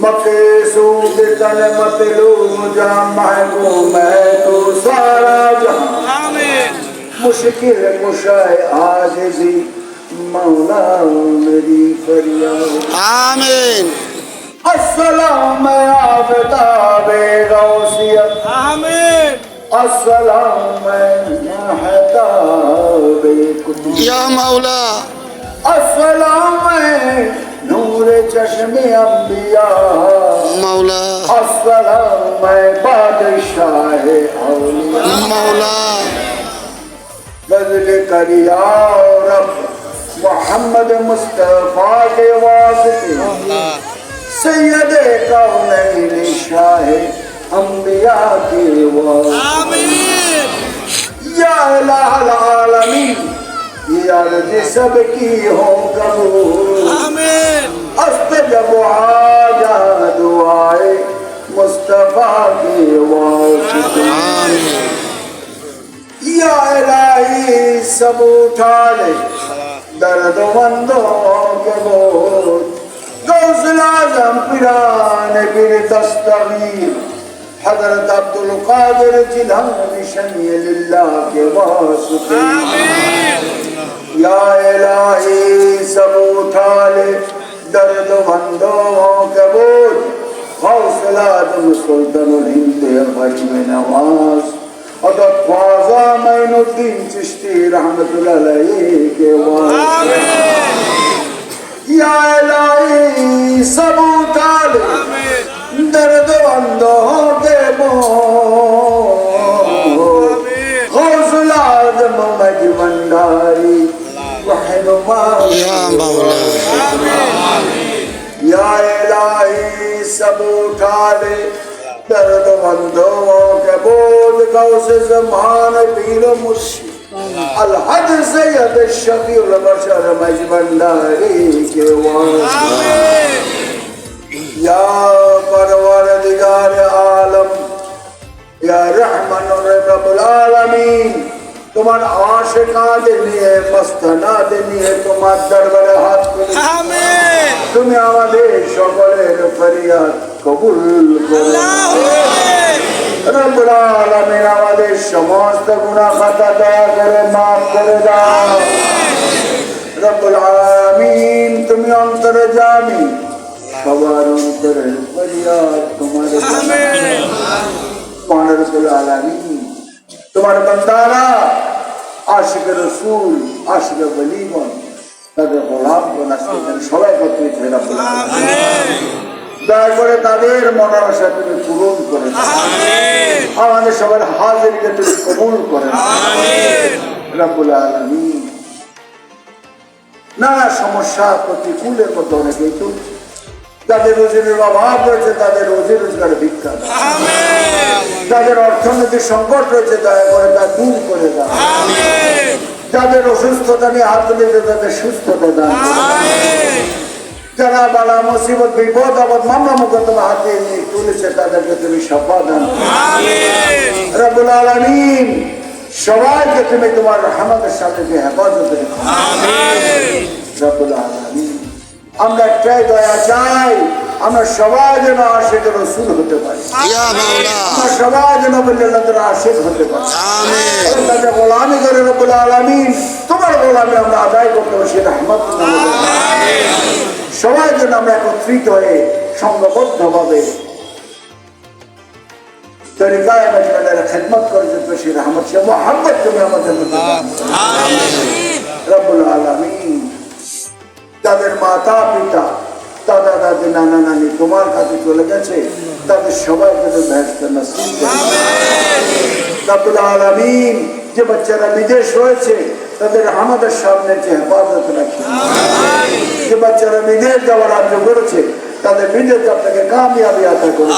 مقصود کلمت لوم جہاں محکوم ہے تو سارا جہاں مشکل مشاہ آجزی مولا میری فریاد آمین السلام آفتاب روز یا مولا السلام نور چشم انبیاء مولا السلام بادشاہ اولیاء مولا بدل کریا رب محمد مصطفیٰ کے واسطے سید کونین شاہ अम्बिया के आलमी ये अर्ज़ सबकी हो कबूल। अस्त जब आजा दुआए मुस्तफ़ा के या इलाही सब उठा ले दर्द मंदों के बोझ। गौसल आज़म पिरान फिर तस्तवीर حضرت عبد القادر جیلانی شمی اللہ کے واسطے یا الہی سب اٹھا لے درد مندوں کے بوجھ حوصلہ تم سلطن الہند عجم نواز حضرت خواجہ معین الدین چشتی رحمت اللہ علیہ کے واسطے یا الہی سب اٹھا لے یا الہی سب اٹھا لے درد مندوں کے بود غوث زمان پیر مرشد الحج سید شفیع البشر مجمنداری کے واسطہ یا پروردگار عالم یا رحمن رب العالمین তোমার আশেকাতে নিয়ে মস্তানাতে নিয়ে তোমার দরবারে হাত তুলি। তুমি আমাদের সকলের ফরিয়াদ কবুল করো। আলামিন আমাদের সমস্ত গুণা খাতা দয়া করে মাফ করে দাও। রব্বুল আলামিন তুমি অন্তরে জানি সবার অন্তরের ফরিয়াদ তোমার আমিন। রব্বুল আলামিন তোমার বান্দারা আশিক রসুল আশিক বলিগণ তাদের গোলাম আজকে সবাই একত্রিত হয়ে দয়া করে তাদের মনের আশা তুমি পূরণ করে আমাদের সবার হাজিরকে তুমি কবুল করে দাও। রব্বুল আলামিন। নানা সমস্যা প্রতিকূলের মধ্যে অনেকেই যাদের রোজগারের অভাব রয়েছে তাদের রোজি রোজগারে ভিক্ষা দাও। যাদের অর্থনৈতিক সংকট রয়েছে দয়া করে তা দূর করে দাও। যাদের অসুস্থতা নিয়ে হাত তুলেছে তাদের সুস্থতা দান যারা বালা মুসিবত বিপদ আবার মামলা মোকদ্দমা হাতে নিয়ে তুলেছে তাদেরকে তুমি সফা দান করো। রব্বুল আলামিন সবাইকে তুমি তোমার রহমতের সাথে হেফাজত রেখো। রব্বুল আলামিন। আমরা একটাই দয়া চাই আমরা সবাই যেন আশেখ রসুল হতে পারি। আমরা সবাই যেন আশেখ হতে পারি। তাদের গোলামি করে রব্বুল আলামিন তোমার গোলামি আমরা আদায় করতে পারি সেটা সবাই যেন আমরা একত্রিত হয়ে সংঘবদ্ধ ভাবে তরিকায় মজমানের খেদমত করে যেতে সে রহমত সে মোহাম্মদ তুমি আমাদের রব্বুল আলামিন। তাদের মাতা পিতা দাদা দাদি নানা নানি তোমার কাছে চলে গেছে তাদের সবাইকে তো ব্যস্ত নসিব রব্বুল আলামিন যে বাচ্চারা বিদেশ রয়েছে তাদের আমাদের সামনে যে হেফাজত রাখি। যে বাচ্চারা বিদেশ যাওয়ার আগ্রহ করেছে তাদের বিদেশ যাত্রাকে কামিয়াবি আশা করে।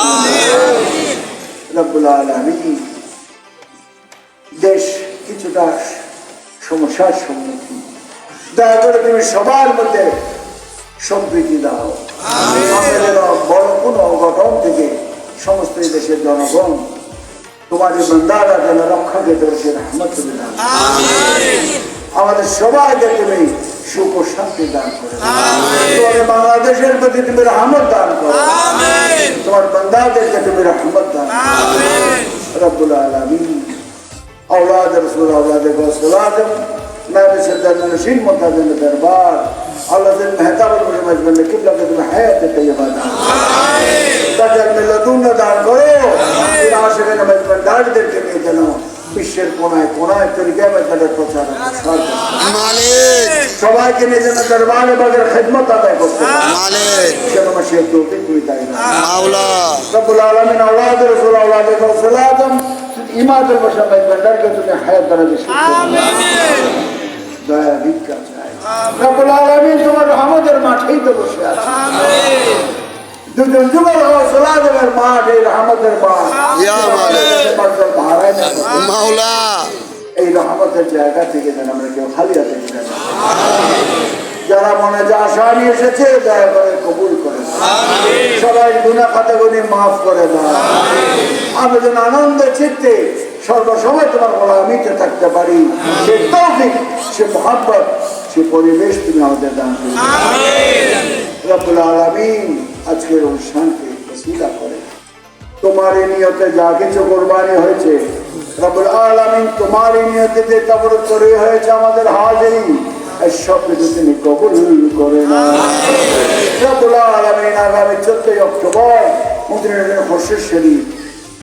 রব্বুল আলামিন দেশ কিছুটা সমস্যার সম্মুখীন। দয়া করে তুমি সবার মধ্যে সম্প্রীতি দাও আমাদের বড় কোনো অঘটন থেকে সমস্ত এই দেশের জনগণ তোমার এই বন্দারা যেন রক্ষা পেতে সে রহমত তুমি দাও। আমাদের সবাইকে তুমি সুখ ও শান্তি দান করে তোমার বাংলাদেশের প্রতি তুমি রহমত দান করো আমিন তোমার বন্দাদেরকে তুমি রহমত দান করো। আমিন رب العالمين اولاد رسول اولاد رسول آدم مارس الدرنشين منتظم الدربار الله ذن مهتاب المجمج من الكبلة قدم حياة الطيبات بدر من لدونا دار کرو إلى عاشقين مجمن دار در كمية دنو বিশ্বের কোনায় কোনায় তরিকায় তাদের প্রচার সবাইকে নিজের দরবারে বাগের খেদমত আদায় করতে সেরকম সে তৌফিক তুমি তাই না রব্বুল আলমিন আওলাদ রসুল আওলাদ রসুল আদম ইমাদের বসা ভাই ভান্ডারকে তুমি হায়াত দ্বারা দয়া ভিক্ষা চাই। রব্বুল আলামিন তোমার রহমতের মাঠেই তো বসে আছে। আমিন। দুজন যুগল হওয়া আদমের মাঠ এই রহমতের মাঠ। এই রহমতের জায়গা থেকে যেন আমরা কেউ খালি হাতে। যারা মনে যে আশা নিয়ে এসেছে দয়া করে কবুল করে। সবাই গুণা খাতাগুনি মাফ করে দাও। আমি যেন আনন্দ চিত্তে সর্বসময় তোমার গোলামিতে থাকতে পারি। সে তৌফিক সে মোহাম্মত সে পরিবেশ তুমি আমাদের দান করে। রব্বুল আলমিন আজকের অনুষ্ঠানকে বসিলা করে। তোমার এই নিয়তে যা কিছু কোরবানি হয়েছে রব্বুল আলামিন তোমার এই নিয়তে যে তারপর করে হয়েছে আমাদের হাজিরি সব কিছু তিনি কবুল করে না রব্বুল আলামিন আগামী চোদ্দই অক্টোবর হর্ষের শরীফ